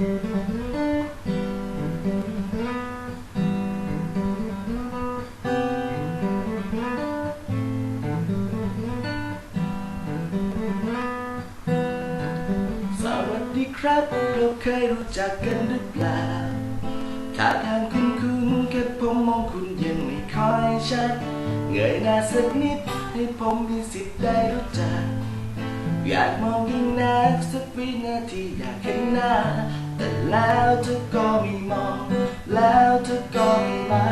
สวัสดีครับเราเคยรู้จักกันหรือเปล่าถ้าทางคุณคุ้นแค่ผมมองคุณยังไม่ค่อยชัดเงยหน้าสักนิดให้ผมมีสิทธิ์ได้รู้จัก อยากมองยิ่งนักสักวินาทีอยากเห็นหน้า แต่แล้วเธอก็ไม่มอง แล้วเธอก็ไม่มา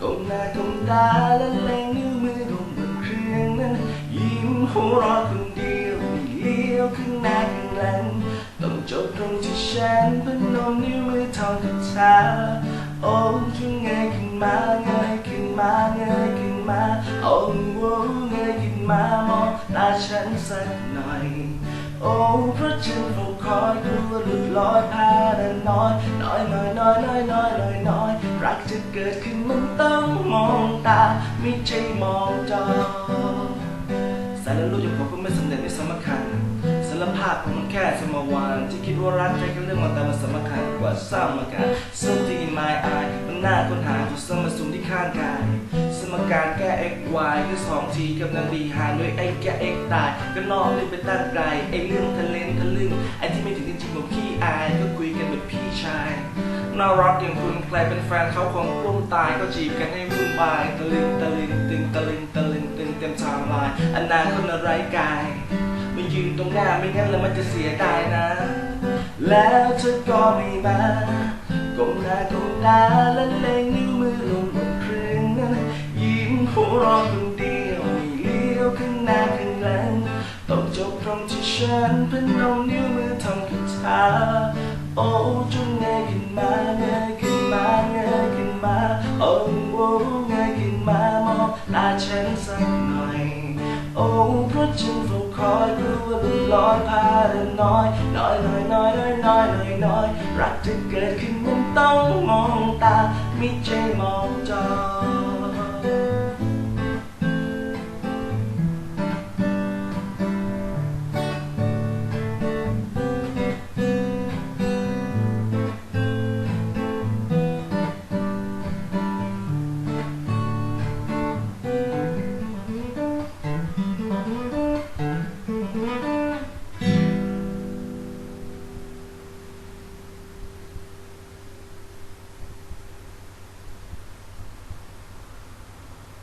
ก้มหน้าก้มตาและเล็งนิ้วมือลงบนเครื่องนั้น ยิ้มหัวเราะคนเดียวไม่เลี้ยวข้างหน้าข้างหลังต้องจบตรงที่ฉันพนมนิ้วมือท่องคาถาโอ้ช่วยเงขึ้นมาเงยขึ้นมาเง ฉันสักหน่อย โอ้เพราะฉันเฝ้าคอยกลัวหลุดลอยพาแต่น้อยน้อยน้อยน้อยน้อยน้อยน้อยน้อยรักจะเกิดขึ้นมันต้องมองตาไม่ใช่มองจอสารรู้อย่างผมก็ไม่สำเร็จในสมคัญสารภาพผมมันแค่สมวานที่คิดว่ารักใครก็เรื่องมันแต่มันสำคัญกว่าสมการ something in my eye มันน่าค้นหาถูกสมสุมที่ข้างกาย การแก้ x y คือสองทีกำลังดีหารด้วยไอแก้ x ตายก็นอกเลยไปตั้งไกลไอ้เรื่องทะเลนทะลึ่งไอ้ที่ไม่ถึงจริงๆผมขี้อายก็คุยกันแบบพี่ชายน่ารักอย่างคุณใครเป็นแฟนเขาคงกลุ้มตายก็จีบกันให้วุ่นวายตะลึงตะลึงตึงตะลึงตะลึงตึงเต็มไทม์ไลน์อนาคตอะไรกายมายืนตรงหน้าไม่งั้นแล้วมันจะเสียดายนะ แล้วเธอก็ไม่มาก้มหน้าก้มตาและเล็งนิ้วมือลง หัวเรอคนเดียวมีเลี้ยวข้างหน้าข้างหลังต้องจบตรงที่ฉันเป็นนองนิ้วมือทำคาถาโอ้จงเงยขึ้นมาเงยขึ้นมาเงยขึ้นมาโอ้โอ้เงยขึ้นมามองตาฉันสักหน่อย โอ้เพราะฉันเฝ้าคอยกลัวเป็นลอยพาเดินน้อยน้อยน้อยน้อยน้อยน้อยน้อยรักจะเกิดขึ้นมันต้องมองตาไม่ใช่มองจอ